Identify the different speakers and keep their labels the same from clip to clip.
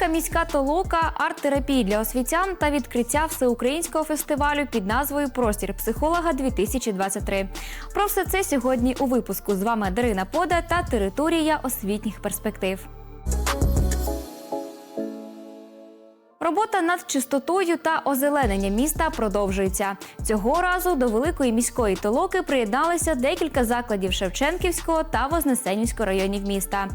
Speaker 1: Велика міська толока, арт-терапії для освітян та відкриття всеукраїнського фестивалю під назвою Простір психолога 2023 Про все це сьогодні у випуску. З вами Дарина Пода та територія освітніх перспектив. Робота над чистотою та озелененням міста продовжується. Цього разу до великої міської толоки приєдналися декілька закладів Шевченківського та Вознесенівського районів міста.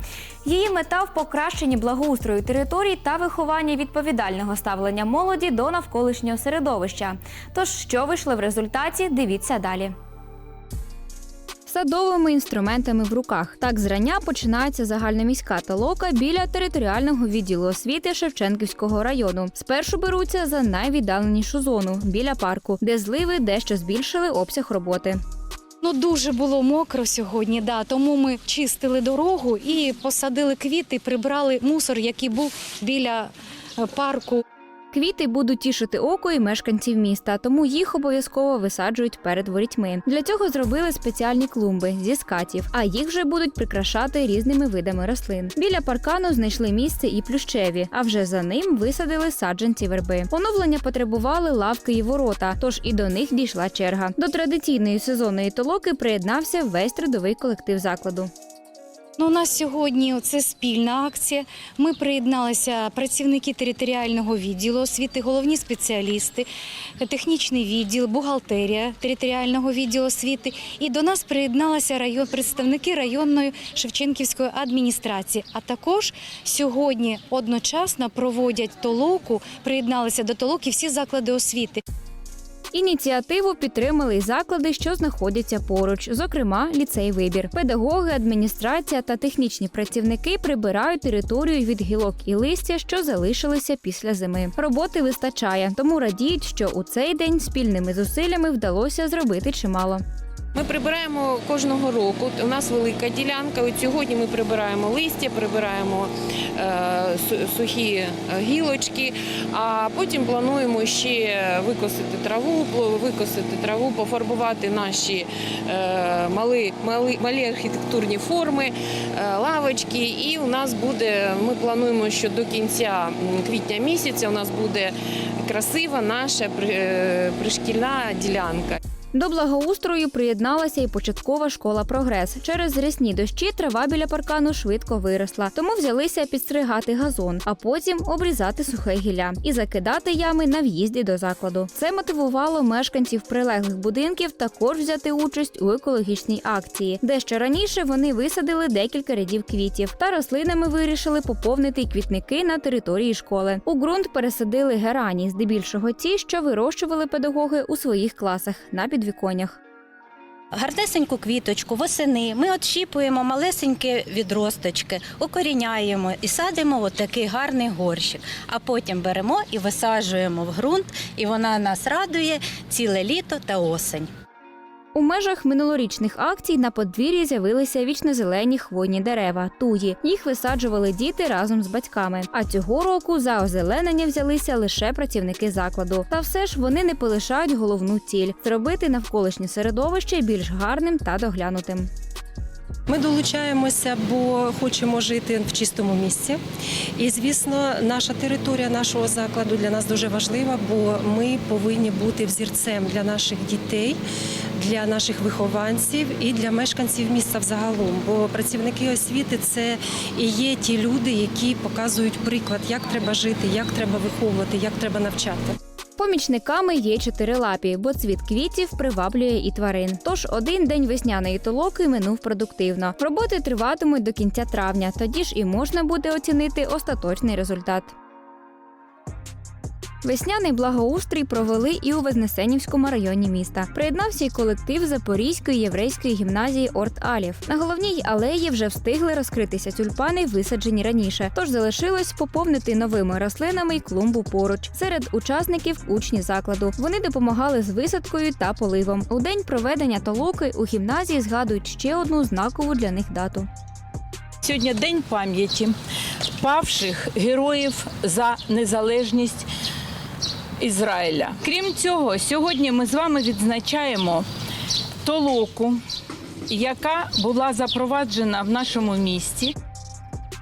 Speaker 1: Її мета в покращенні благоустрою територій та вихованні відповідального ставлення молоді до навколишнього середовища. Тож, що вийшло в результаті, дивіться далі. Садовими інструментами в руках так зрання починається загальноміська толока біля територіального відділу освіти Шевченківського району. Спершу беруться за найвіддаленішу зону біля парку, де зливи дещо збільшили обсяг роботи.
Speaker 2: Ну дуже було мокро сьогодні, да. Тому ми чистили дорогу і посадили квіти, прибрали мусор, який був біля е, парку.
Speaker 1: Квіти будуть тішити око і мешканців міста, тому їх обов'язково висаджують перед ворітьми. Для цього зробили спеціальні клумби зі скатів, а їх вже будуть прикрашати різними видами рослин. Біля паркану знайшли місце і плющеві, а вже за ним висадили саджанці верби. Оновлення потребували лавки і ворота, тож і до них дійшла черга. До традиційної сезонної толоки приєднався весь трудовий колектив закладу.
Speaker 2: Ну, у нас сьогодні це спільна акція. Ми приєдналися працівники територіального відділу освіти, головні спеціалісти, технічний відділ, бухгалтерія територіального відділу освіти. І до нас приєдналися район, представники районної Шевченківської адміністрації. А також сьогодні одночасно проводять толоку, приєдналися до толоки всі заклади освіти.
Speaker 1: Ініціативу підтримали й заклади, що знаходяться поруч, зокрема, ліцей вибір. Педагоги, адміністрація та технічні працівники прибирають територію від гілок і листя, що залишилися після зими. Роботи вистачає, тому радіють, що у цей день спільними зусиллями вдалося зробити чимало.
Speaker 3: Ми прибираємо кожного року. У нас велика ділянка. От сьогодні ми прибираємо листя, прибираємо е, сухі е, гілочки, а потім плануємо ще викосити траву, викосити траву, пофарбувати наші е, мали, мали, малі архітектурні форми, лавочки. І у нас буде, ми плануємо, що до кінця квітня місяця у нас буде красива наша при- пришкільна ділянка.
Speaker 1: До благоустрою приєдналася і початкова школа Прогрес. Через рясні дощі трава біля паркану швидко виросла, тому взялися підстригати газон, а потім обрізати сухе гілля і закидати ями на в'їзді до закладу. Це мотивувало мешканців прилеглих будинків також взяти участь у екологічній акції. Дещо раніше вони висадили декілька рядів квітів та рослинами вирішили поповнити квітники на території школи. У ґрунт пересадили герані, здебільшого ті, що вирощували педагоги у своїх класах на підвіконнях.
Speaker 4: Гарнесеньку квіточку восени ми отщіпуємо малесенькі відросточки, укоріняємо і садимо от такий гарний горщик. А потім беремо і висаджуємо в ґрунт, і вона нас радує ціле літо та осень.
Speaker 1: У межах минулорічних акцій на подвір'ї з'явилися вічнозелені хвойні дерева туї. Їх висаджували діти разом з батьками. А цього року за озеленення взялися лише працівники закладу. Та все ж вони не полишають головну ціль зробити навколишнє середовище більш гарним та доглянутим.
Speaker 5: Ми долучаємося, бо хочемо жити в чистому місці. І, звісно, наша територія нашого закладу для нас дуже важлива, бо ми повинні бути взірцем для наших дітей, для наших вихованців і для мешканців міста взагалом. Бо працівники освіти це і є ті люди, які показують приклад, як треба жити, як треба виховувати, як треба навчати.
Speaker 1: Помічниками є чотирилапі, бо цвіт квітів приваблює і тварин. Тож один день весняної толоки минув продуктивно. Роботи триватимуть до кінця травня. Тоді ж і можна буде оцінити остаточний результат. Весняний благоустрій провели і у Вознесенівському районі міста. Приєднався й колектив Запорізької єврейської гімназії Орт Алів. На головній алеї вже встигли розкритися тюльпани, висаджені раніше. Тож залишилось поповнити новими рослинами й клумбу поруч. Серед учасників учні закладу. Вони допомагали з висадкою та поливом. У день проведення толоки у гімназії згадують ще одну знакову для них дату.
Speaker 6: Сьогодні день пам'яті павших героїв за незалежність Ізраїля. Крім цього, сьогодні ми з вами відзначаємо толоку, яка була запроваджена в нашому місті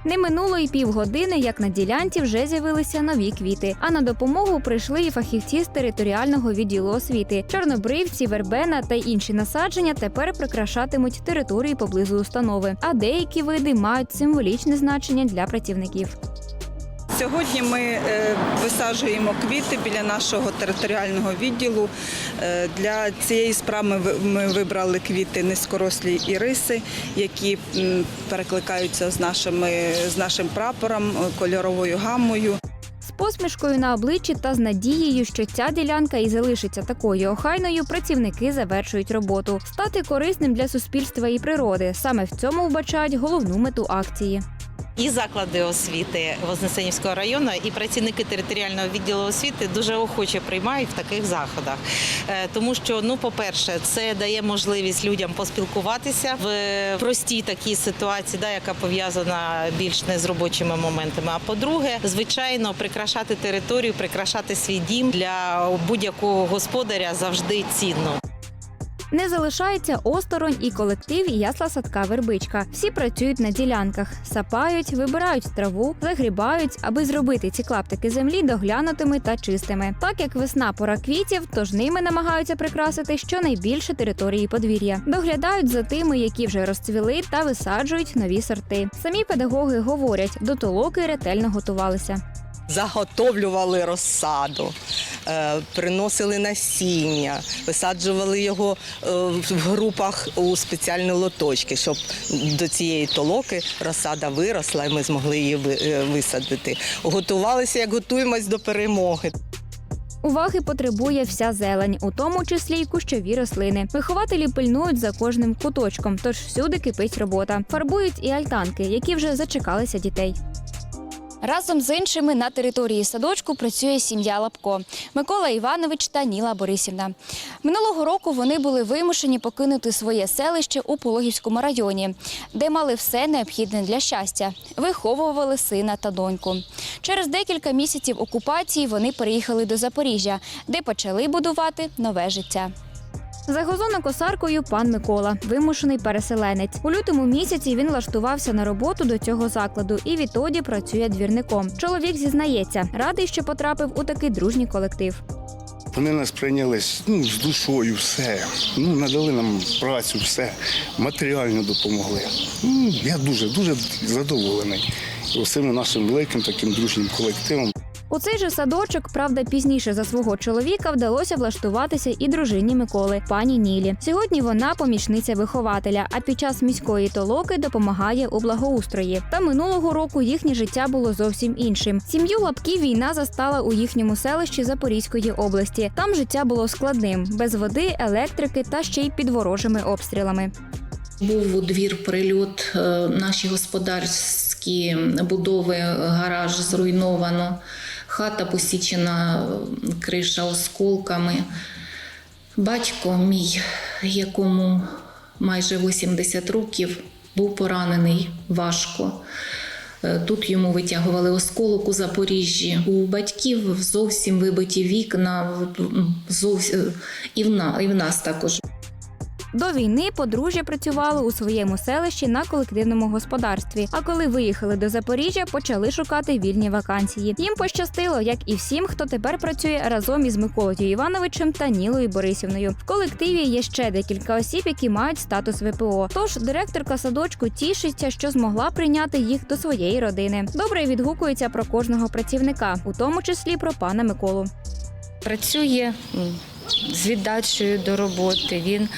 Speaker 1: Не минуло й півгодини, як на ділянці вже з'явилися нові квіти. А на допомогу прийшли і фахівці з територіального відділу освіти. Чорнобривці, вербена та інші насадження тепер прикрашатимуть території поблизу установи. А деякі види мають символічне значення для працівників.
Speaker 7: Сьогодні ми е, висаджуємо квіти біля нашого територіального відділу. Е, Для цієї справи ми вибрали квіти низькорослі іриси, які перекликаються з, нашими, з нашим прапором, е, кольоровою гаммою.
Speaker 1: З посмішкою на обличчі та з надією, що ця ділянка і залишиться такою охайною, працівники завершують роботу. Стати корисним для суспільства і природи. Саме в цьому вбачають головну мету акції.
Speaker 8: І заклади освіти Вознесенівського району, і працівники територіального відділу освіти дуже охоче приймають в таких заходах. Е, Тому що, ну, по-перше, це дає можливість людям поспілкуватися в простій такій ситуації, да, яка пов'язана більш не з робочими моментами. А по-друге, звичайно, прикрашати територію, прикрашати свій дім для будь-якого господаря завжди цінно.
Speaker 1: Не залишається осторонь і колектив ясла садка вербичка. Всі працюють на ділянках, сапають, вибирають траву, загрібають, аби зробити ці клаптики землі доглянутими та чистими. Так як весна пора квітів, тож ними намагаються прикрасити щонайбільше території подвір'я. Доглядають за тими, які вже розцвіли, та висаджують нові сорти. Самі педагоги говорять, до толоки ретельно готувалися.
Speaker 9: Заготовлювали розсаду, е, приносили насіння, висаджували його е, в групах у спеціальні лоточки, щоб до цієї толоки розсада виросла, і ми змогли її е, висадити. Готувалися, як готуємось до перемоги.
Speaker 1: Уваги потребує вся зелень, у тому числі й кущові рослини. Вихователі пильнують за кожним куточком, тож всюди кипить робота. Фарбують і альтанки, які вже зачекалися дітей. Разом з іншими на території садочку працює сім'я Лапко Микола Іванович та Ніла Борисівна. Минулого року вони були вимушені покинути своє селище у Пологівському районі, де мали все необхідне для щастя, виховували сина та доньку. Через декілька місяців окупації вони переїхали до Запоріжжя, де почали будувати нове життя. За газонокосаркою пан Микола, вимушений переселенець. У лютому місяці він влаштувався на роботу до цього закладу і відтоді працює двірником. Чоловік зізнається, радий, що потрапив у такий дружній колектив.
Speaker 10: Вони нас прийняли ну, з душою, все. Ну, надали нам працю, все, матеріально допомогли. Ну, я дуже, дуже задоволений. Усім нашим великим таким дружнім колективом.
Speaker 1: У цей же садочок, правда, пізніше за свого чоловіка вдалося влаштуватися і дружині Миколи, пані Нілі. Сьогодні вона помічниця вихователя, а під час міської толоки допомагає у благоустрої. Та минулого року їхнє життя було зовсім іншим. Сім'ю лапків війна застала у їхньому селищі Запорізької області. Там життя було складним, без води, електрики та ще й під ворожими обстрілами.
Speaker 11: Був у двір прильот, е, наші господарські будови, гараж зруйновано, хата посічена, е, криша осколками. Батько мій, якому майже 80 років, був поранений важко. Е, Тут йому витягували осколок у Запоріжжі. У батьків зовсім вибиті вікна, зовсім, на- і в нас також.
Speaker 1: До війни подружжя працювало у своєму селищі на колективному господарстві. А коли виїхали до Запоріжжя, почали шукати вільні вакансії. Їм пощастило, як і всім, хто тепер працює разом із Миколою Івановичем та Нілою Борисівною. В колективі є ще декілька осіб, які мають статус ВПО. Тож директорка садочку тішиться, що змогла прийняти їх до своєї родини. Добре відгукується про кожного працівника, у тому числі про пана Миколу.
Speaker 12: працює з віддачею до роботи. Він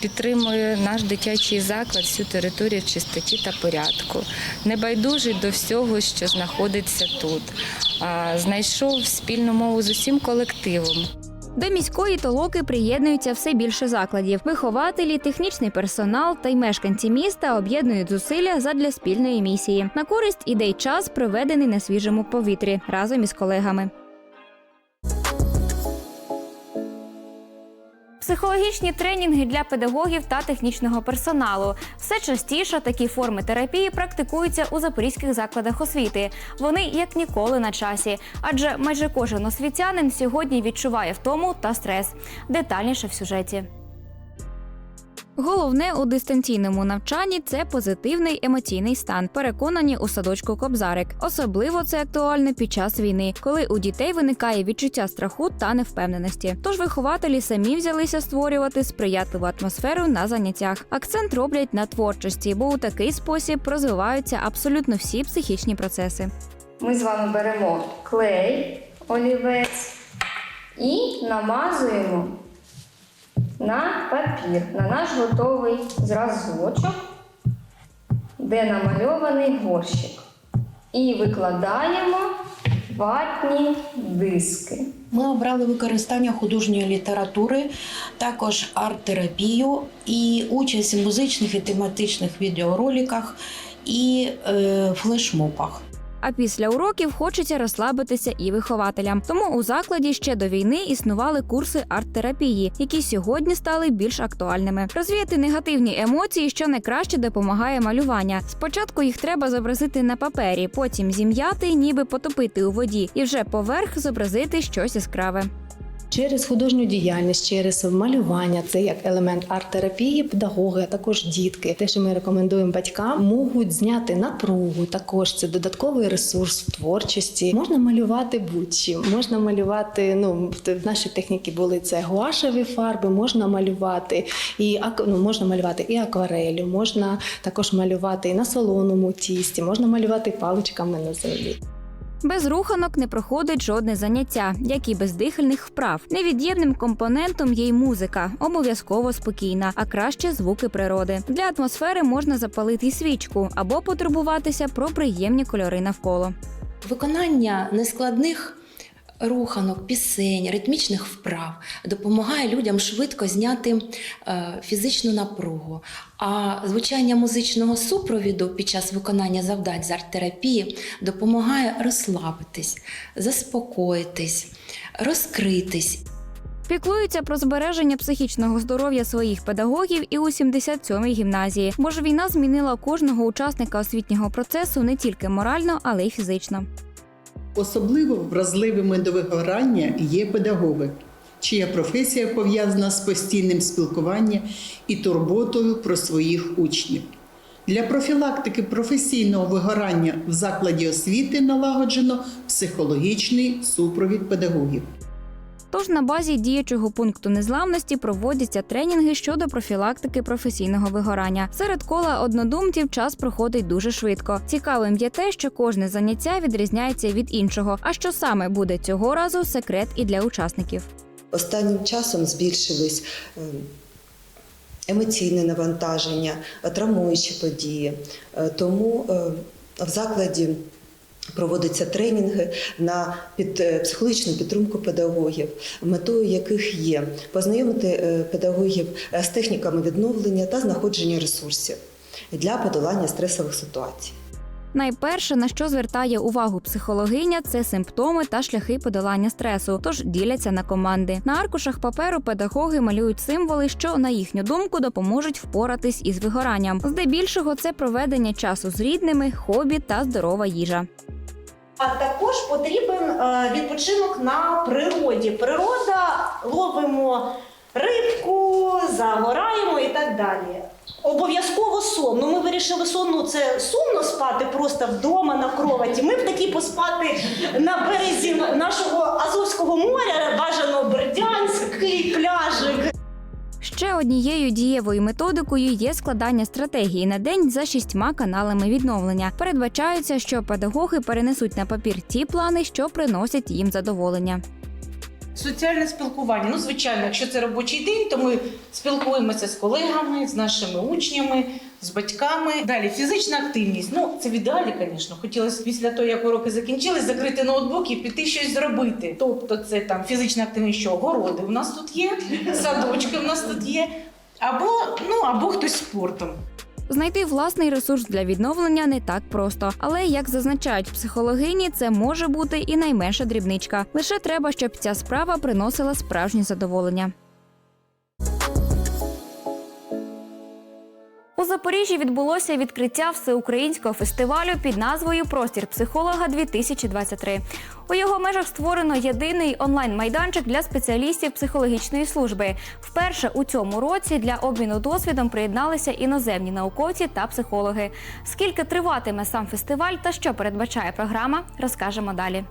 Speaker 12: підтримує наш дитячий заклад, всю територію в чистоті та порядку. Небайдужий до всього, що знаходиться тут. Знайшов спільну мову з усім колективом.
Speaker 1: До міської толоки приєднуються все більше закладів. Вихователі, технічний персонал та й мешканці міста об'єднують зусилля задля спільної місії. На користь іде й час, проведений на свіжому повітрі разом із колегами. Психологічні тренінги для педагогів та технічного персоналу все частіше такі форми терапії практикуються у запорізьких закладах освіти. Вони як ніколи на часі, адже майже кожен освітянин сьогодні відчуває втому та стрес. Детальніше в сюжеті. Головне у дистанційному навчанні це позитивний емоційний стан. Переконані у садочку Кобзарик. Особливо це актуально під час війни, коли у дітей виникає відчуття страху та невпевненості. Тож вихователі самі взялися створювати сприятливу атмосферу на заняттях. Акцент роблять на творчості, бо у такий спосіб розвиваються абсолютно всі психічні процеси.
Speaker 12: Ми з вами беремо клей, олівець і намазуємо на папір, на наш готовий зразочок, де намальований горщик. І викладаємо ватні диски.
Speaker 13: Ми обрали використання художньої літератури, також арт-терапію і участь в музичних і тематичних відеороликах і е, флешмобах.
Speaker 1: А після уроків хочеться розслабитися і вихователям. Тому у закладі ще до війни існували курси арт-терапії, які сьогодні стали більш актуальними. Розвіяти негативні емоції, що найкраще допомагає малювання. Спочатку їх треба зобразити на папері, потім зім'яти, ніби потопити у воді, і вже поверх зобразити щось яскраве.
Speaker 14: Через художню діяльність, через малювання, це як елемент арт-терапії, педагоги, а також дітки. Те, що ми рекомендуємо батькам, можуть зняти напругу. Також це додатковий ресурс в творчості. Можна малювати будь-чим. Можна малювати. Ну в нашій техніці були це гуашеві фарби, можна малювати і ну, можна малювати і акварелью, можна також малювати і на солоному тісті, можна малювати паличками на землі.
Speaker 1: Без руханок не проходить жодне заняття, як і без дихальних вправ. Невід'ємним компонентом є й музика, обов'язково спокійна, а краще звуки природи. Для атмосфери можна запалити свічку або потурбуватися про приємні кольори навколо.
Speaker 15: Виконання нескладних руханок, пісень, ритмічних вправ допомагає людям швидко зняти е, фізичну напругу. А звучання музичного супровіду під час виконання завдань з арт-терапії допомагає розслабитись, заспокоїтись, розкритись.
Speaker 1: Піклуються про збереження психічного здоров'я своїх педагогів і у 77-й гімназії, бо ж війна змінила кожного учасника освітнього процесу не тільки морально, але й фізично.
Speaker 16: Особливо вразливими до вигорання є педагоги, чия професія пов'язана з постійним спілкуванням і турботою про своїх учнів. Для профілактики професійного вигорання в закладі освіти налагоджено психологічний супровід педагогів.
Speaker 1: Тож на базі діючого пункту незламності проводяться тренінги щодо профілактики професійного вигорання. Серед кола однодумців час проходить дуже швидко. Цікавим є те, що кожне заняття відрізняється від іншого. А що саме буде цього разу секрет і для учасників.
Speaker 17: Останнім часом збільшились е, емоційне навантаження, травмуючі події. Е, Тому е, в закладі проводяться тренінги на під е, психологічну підтримку педагогів, метою яких є познайомити е, педагогів е, з техніками відновлення та знаходження ресурсів для подолання стресових ситуацій.
Speaker 1: Найперше, на що звертає увагу психологиня, це симптоми та шляхи подолання стресу, тож діляться на команди. На аркушах паперу педагоги малюють символи, що на їхню думку допоможуть впоратись із вигоранням. Здебільшого це проведення часу з рідними, хобі та здорова їжа.
Speaker 18: А також потрібен е, відпочинок на природі. Природа ловимо рибку, загораємо і так далі. Обов'язково сон. Ну, ми вирішили сон, ну це сумно спати просто вдома на кроваті. Ми б такі поспати на березі нашого Азовського моря, бажано Бердянський пляжик.
Speaker 1: Ще однією дієвою методикою є складання стратегії на день за шістьма каналами відновлення. Передбачається, що педагоги перенесуть на папір ті плани, що приносять їм задоволення.
Speaker 19: Соціальне спілкування. Ну, звичайно, якщо це робочий день, то ми спілкуємося з колегами, з нашими учнями, з батьками. Далі фізична активність. Ну, це в ідеалі, звісно. Хотілося після того, як уроки закінчились, закрити ноутбук і піти щось зробити. Тобто, це там фізична активність, що городи у нас тут є, садочки у нас тут є, або ну або хтось спортом.
Speaker 1: Знайти власний ресурс для відновлення не так просто, але як зазначають психологині, це може бути і найменша дрібничка. Лише треба, щоб ця справа приносила справжнє задоволення. У Запоріжжі відбулося відкриття всеукраїнського фестивалю під назвою Простір психолога 2023 У його межах створено єдиний онлайн-майданчик для спеціалістів психологічної служби. Вперше у цьому році для обміну досвідом приєдналися іноземні науковці та психологи. Скільки триватиме сам фестиваль та що передбачає програма, розкажемо далі.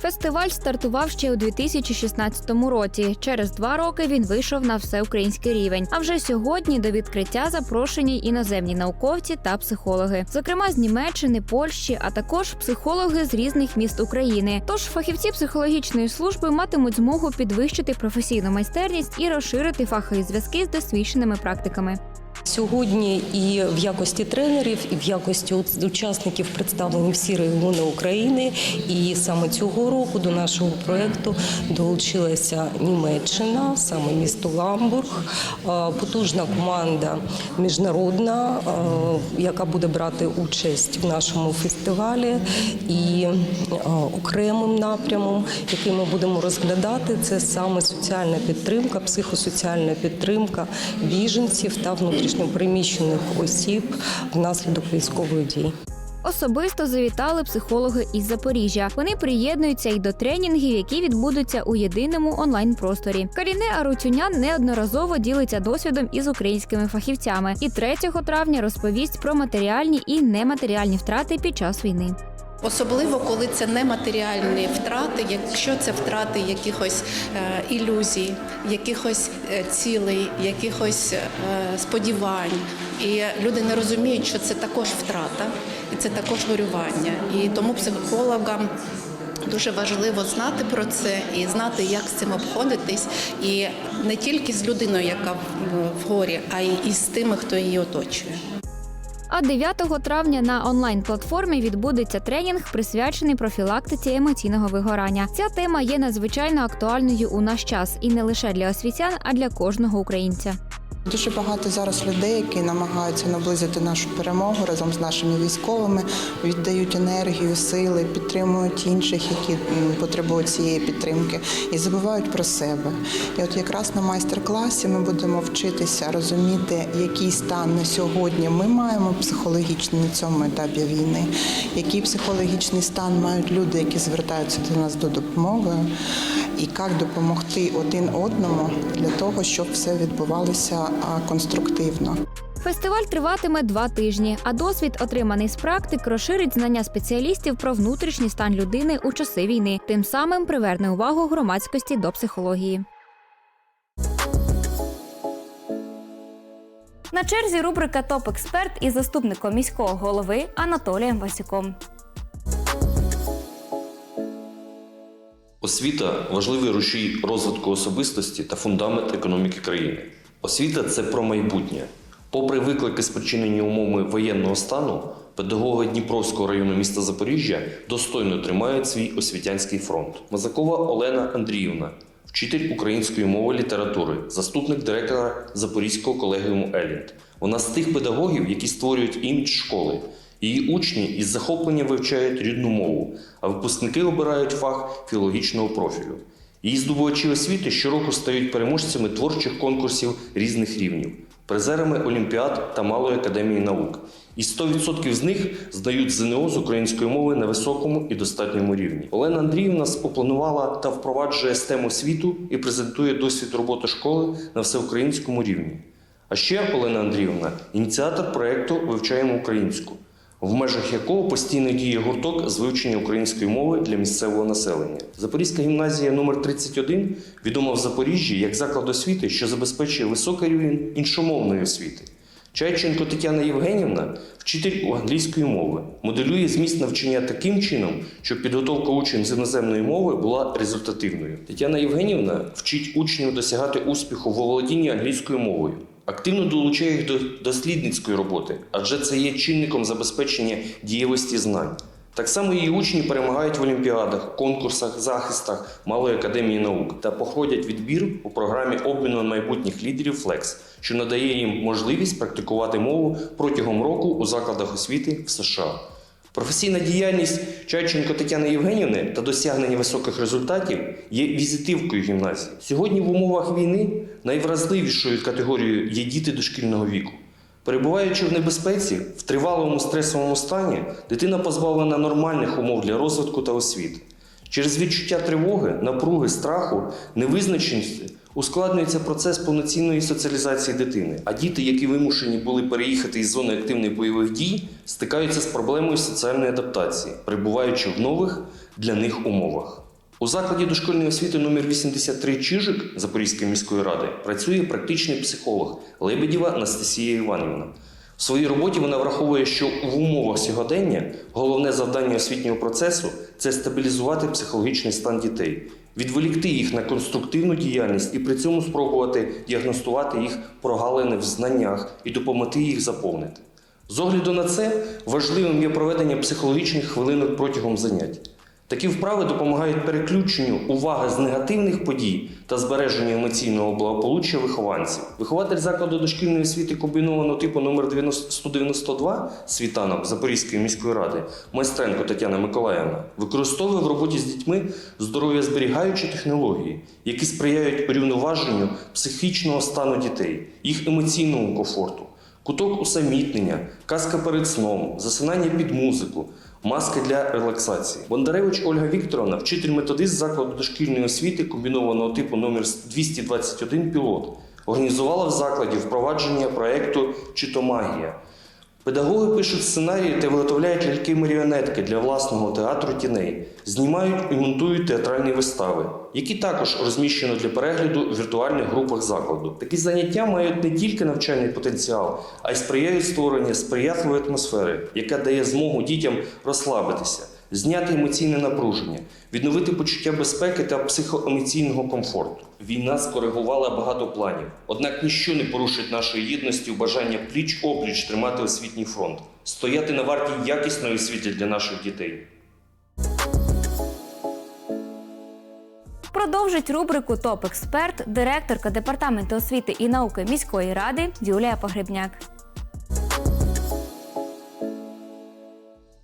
Speaker 1: Фестиваль стартував ще у 2016 році. Через два роки він вийшов на всеукраїнський рівень. А вже сьогодні до відкриття запрошені іноземні науковці та психологи, зокрема з Німеччини, Польщі, а також психологи з різних міст України. Тож фахівці психологічної служби матимуть змогу підвищити професійну майстерність і розширити фахові зв'язки з досвідченими практиками.
Speaker 20: Сьогодні і в якості тренерів, і в якості учасників представлені всі регіони України. І саме цього року до нашого проєкту долучилася Німеччина, саме місто Гамбург, Е, потужна команда міжнародна, е, яка буде брати участь в нашому фестивалі. І е, окремим напрямом, який ми будемо розглядати, це саме соціальна підтримка, психосоціальна підтримка біженців та внутрішньопереміщених осіб внаслідок військових дій.
Speaker 1: Особисто завітали психологи із Запоріжжя. Вони приєднуються й до тренінгів, які відбудуться у єдиному онлайн-просторі. Каріне Арутюнян неодноразово ділиться досвідом із українськими фахівцями, і 3 травня розповість про матеріальні і нематеріальні втрати під час війни.
Speaker 21: Особливо, коли це нематеріальні втрати, якщо це втрати якихось е, ілюзій, якихось е, цілей, якихось е, сподівань. І люди не розуміють, що це також втрата, і це також горювання. І тому психологам дуже важливо знати про це і знати, як з цим обходитись, і не тільки з людиною, яка в- горі, а й із тими, хто її оточує.
Speaker 1: А 9 травня на онлайн-платформі відбудеться тренінг, присвячений профілактиці емоційного вигорання. Ця тема є надзвичайно актуальною у наш час і не лише для освітян, а для кожного українця.
Speaker 22: Дуже багато зараз людей, які намагаються наблизити нашу перемогу разом з нашими військовими, віддають енергію, сили, підтримують інших, які потребують цієї підтримки, і забувають про себе. І от якраз на майстер-класі ми будемо вчитися розуміти, який стан на сьогодні ми маємо психологічний на цьому етапі війни, який психологічний стан мають люди, які звертаються до нас до допомоги, і як допомогти один одному для того, щоб все відбувалося конструктивно.
Speaker 1: Фестиваль триватиме два тижні, а досвід, отриманий з практик, розширить знання спеціалістів про внутрішній стан людини у часи війни, тим самим приверне увагу громадськості до психології. На черзі рубрика Топ експерт із заступником міського голови Анатолієм Васюком.
Speaker 23: Освіта важливий рушій розвитку особистості та фундамент економіки країни. Освіта це про майбутнє. Попри виклики, спричинені умовами воєнного стану, педагоги Дніпровського району міста Запоріжжя достойно тримають свій освітянський фронт. Мазакова Олена Андріївна, вчитель української мови літератури, заступник директора Запорізького колегіуму Еліт. Вона з тих педагогів, які створюють імідж школи. Її учні із захопленням вивчають рідну мову, а випускники обирають фах філологічного профілю. Її здобувачі освіти щороку стають переможцями творчих конкурсів різних рівнів, призерами олімпіад та Малої академії наук. І 100% з них здають ЗНО з української мови на високому і достатньому рівні. Олена Андріївна опанувала та впроваджує STEM освіту і презентує досвід роботи школи на всеукраїнському рівні. А ще Олена Андріївна ініціатор проєкту Вивчаємо українську, в межах якого постійно діє гурток з вивчення української мови для місцевого населення. Запорізька гімназія номер 31 відома в Запоріжжі як заклад освіти, що забезпечує високий рівень іншомовної освіти. Чайченко Тетяна Євгенівна, вчитель англійської мови, моделює зміст навчання таким чином, щоб підготовка учнів з іноземної мови була результативною. Тетяна Євгенівна вчить учнів досягати успіху в володінні англійською мовою. Активно долучає їх до дослідницької роботи, адже це є чинником забезпечення дієвості знань. Так само її учні перемагають в олімпіадах, конкурсах, захистах Малої академії наук та проходять відбір у програмі обміну майбутніх лідерів Flex, що надає їм можливість практикувати мову протягом року у закладах освіти в США. Професійна діяльність Чайченко Тетяни Євгенівни та досягнення високих результатів є візитивкою гімназії. Сьогодні в умовах війни найвразливішою категорією є діти дошкільного віку. Перебуваючи в небезпеці, в тривалому стресовому стані, дитина позбавлена нормальних умов для розвитку та освіти. Через відчуття тривоги, напруги, страху, невизначеності ускладнюється процес повноцінної соціалізації дитини, а діти, які вимушені були переїхати із зони активних бойових дій, стикаються з проблемою соціальної адаптації, перебуваючи в нових для них умовах. У закладі дошкільної освіти номер 83 Чижик Запорізької міської ради працює практичний психолог Лебедєва Анастасія Іванівна. В своїй роботі вона враховує, що в умовах сьогодення головне завдання освітнього процесу це стабілізувати психологічний стан дітей, відволікти їх на конструктивну діяльність і при цьому спробувати діагностувати їх прогалини в знаннях і допомогти їх заповнити. З огляду на це важливим є проведення психологічних хвилинок протягом занять. Такі вправи допомагають переключенню уваги з негативних подій та збереженню емоційного благополуччя вихованців. Вихователь закладу дошкільної освіти комбінованого типу номер 192 світанок Запорізької міської ради майстренко Тетяна Миколаївна використовує в роботі з дітьми здоров'я зберігаючі технології, які сприяють урівноваженню психічного стану дітей, їх емоційному комфорту, куток усамітнення, казка перед сном, засинання під музику. Маски для релаксації. Бондаревич Ольга Вікторовна, вчитель методист закладу дошкільної освіти комбінованого типу номер 221 пілот, організувала в закладі впровадження проєкту Читомагія. Педагоги пишуть сценарії та виготовляють ляльки-маріонетки для власного театру тіней, знімають і монтують театральні вистави, які також розміщено для перегляду в віртуальних групах закладу. Такі заняття мають не тільки навчальний потенціал, а й сприяють створенню сприятливої атмосфери, яка дає змогу дітям розслабитися, зняти емоційне напруження, відновити почуття безпеки та психоемоційного комфорту. Війна скоригувала багато планів, однак ніщо не порушить нашої єдності у бажання пліч-опліч тримати освітній фронт, стояти на варті якісної освіти для наших дітей.
Speaker 1: Продовжить рубрику Топ експерт директорка департаменту освіти і науки міської ради Юлія Погребняк.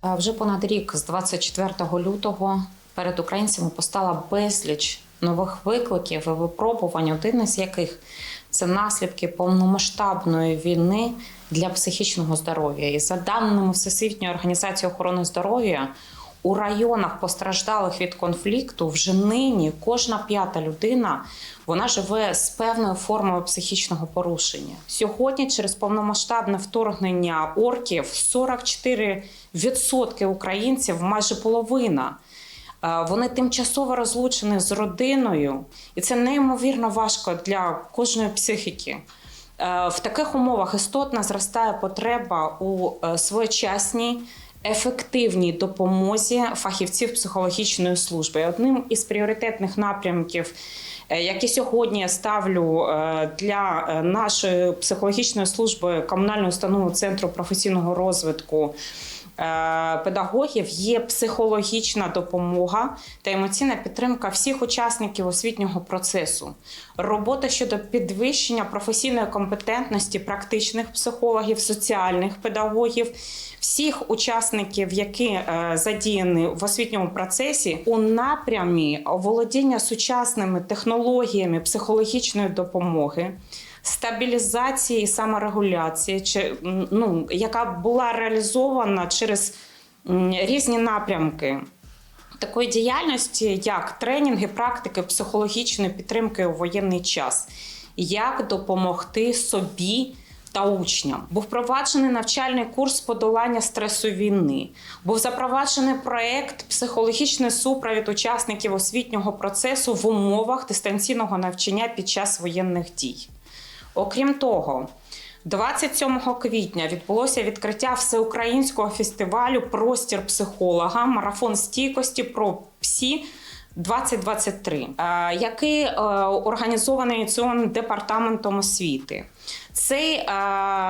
Speaker 24: Вже понад рік, з 24 лютого, перед українцями постала безліч нових викликів і випробувань, один із яких це наслідки повномасштабної війни для психічного здоров'я. І за даними Всесвітньої організації охорони здоров'я, у районах постраждалих від конфлікту вже нині кожна п'ята людина вона живе з певною формою психічного порушення. Сьогодні, через повномасштабне вторгнення орків, 44% українців, майже половина. е, Вони тимчасово розлучені з родиною, і це неймовірно важко для кожної психіки. Е, В таких умовах істотно зростає потреба у е, своєчасній ефективній допомозі фахівців психологічної служби. Одним із пріоритетних напрямків, е, які сьогодні я ставлю е, для е, нашої психологічної служби комунального установи центру професійного розвитку. Е, Педагогів є психологічна допомога та емоційна підтримка всіх учасників освітнього процесу, робота щодо підвищення професійної компетентності практичних психологів, соціальних педагогів, всіх учасників, які е, задіяні в освітньому процесі, у напрямі володіння сучасними технологіями психологічної допомоги. Стабілізації і саморегуляції, чи ну, яка була реалізована через різні напрямки такої діяльності, як тренінги, практики психологічної підтримки у воєнний час, як допомогти собі та учням. Був впроваджений навчальний курс подолання стресу війни. Був запроваджений проект психологічний супровід учасників освітнього процесу в умовах дистанційного навчання під час воєнних дій. Окрім того, 27 квітня відбулося відкриття всеукраїнського фестивалю Простір психолога, марафон стійкості про псі. 2023, е, який е, організований ініційований департаментом освіти. Цей е,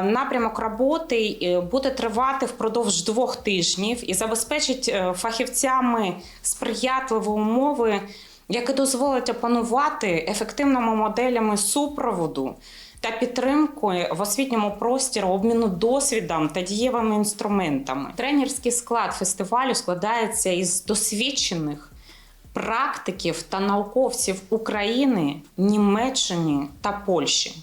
Speaker 24: напрямок роботи буде тривати впродовж двох тижнів і забезпечить фахівцями сприятливі умови, які дозволять опанувати ефективними моделями супроводу та підтримкою в освітньому простіру обміну досвідом та дієвими інструментами. Тренерський склад фестивалю складається із досвідчених практиків та науковців України, Німеччини та Польщі.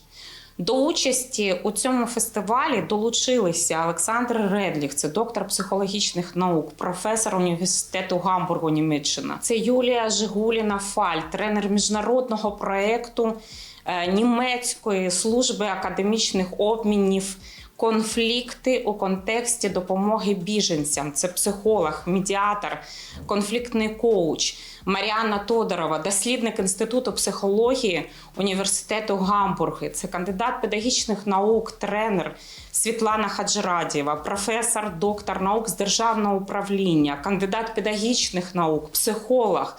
Speaker 24: До участі у цьому фестивалі долучилися Олександр Редліх, це доктор психологічних наук, професор університету Гамбургу, Німеччина. Це Юлія Жигуліна Фаль, тренер міжнародного проєкту е, німецької служби академічних обмінів. Конфлікти у контексті допомоги біженцям. Це психолог, медіатор, конфліктний коуч Маріанна Тодорова, дослідник інституту психології університету Гамбурги. Це кандидат педагогічних наук, тренер Світлана Хаджирадєва, професор, доктор наук з державного управління, кандидат педагогічних наук, психолог,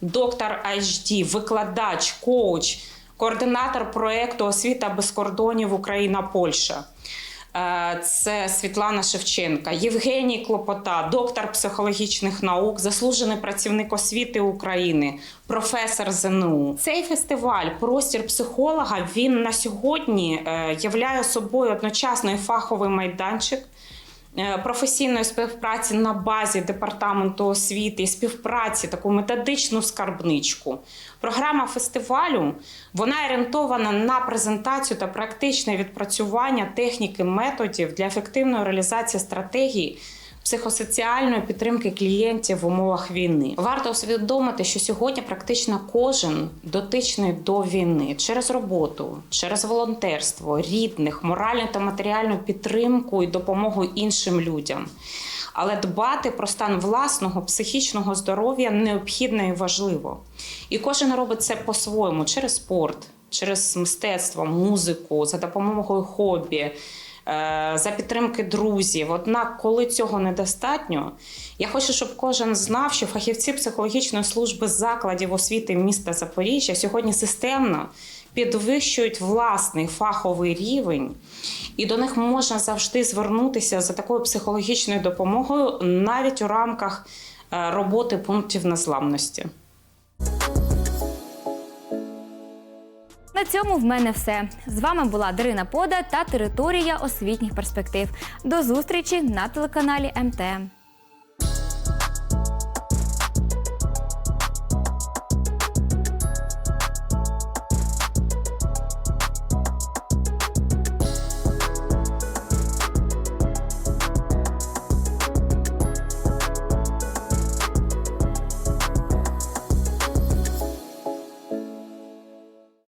Speaker 24: доктор HD, викладач, коуч, координатор проєкту Освіта без кордонів Україна Польща. Е, Це Світлана Шевченка, Євгеній Клопота, доктор психологічних наук, заслужений працівник освіти України, професор ЗНУ. Цей фестиваль, простір психолога, він на сьогодні е, являє собою одночасно і фаховий майданчик. Е, Професійної співпраці на базі департаменту освіти і співпраці, таку методичну скарбничку. Програма фестивалю вона орієнтована на презентацію та практичне відпрацювання техніки методів для ефективної реалізації стратегії психосоціальної підтримки клієнтів в умовах війни. Варто усвідомити, що сьогодні практично кожен дотичний до війни через роботу, через волонтерство, рідних, моральну та матеріальну підтримку і допомогу іншим людям. Але дбати про стан власного психічного здоров'я необхідно і важливо. І кожен робить це по-своєму через спорт, через мистецтво, музику, за допомогою хобі, за підтримки друзів. Однак, коли цього недостатньо, я хочу, щоб кожен знав, що фахівці психологічної служби закладів освіти міста Запоріжжя сьогодні системно підвищують власний фаховий рівень, і до них можна завжди звернутися за такою психологічною допомогою навіть у рамках е, роботи пунктів незламності.
Speaker 1: На цьому в мене все. З вами була Дарина Пода та територія освітніх перспектив. До зустрічі на телеканалі МТМ.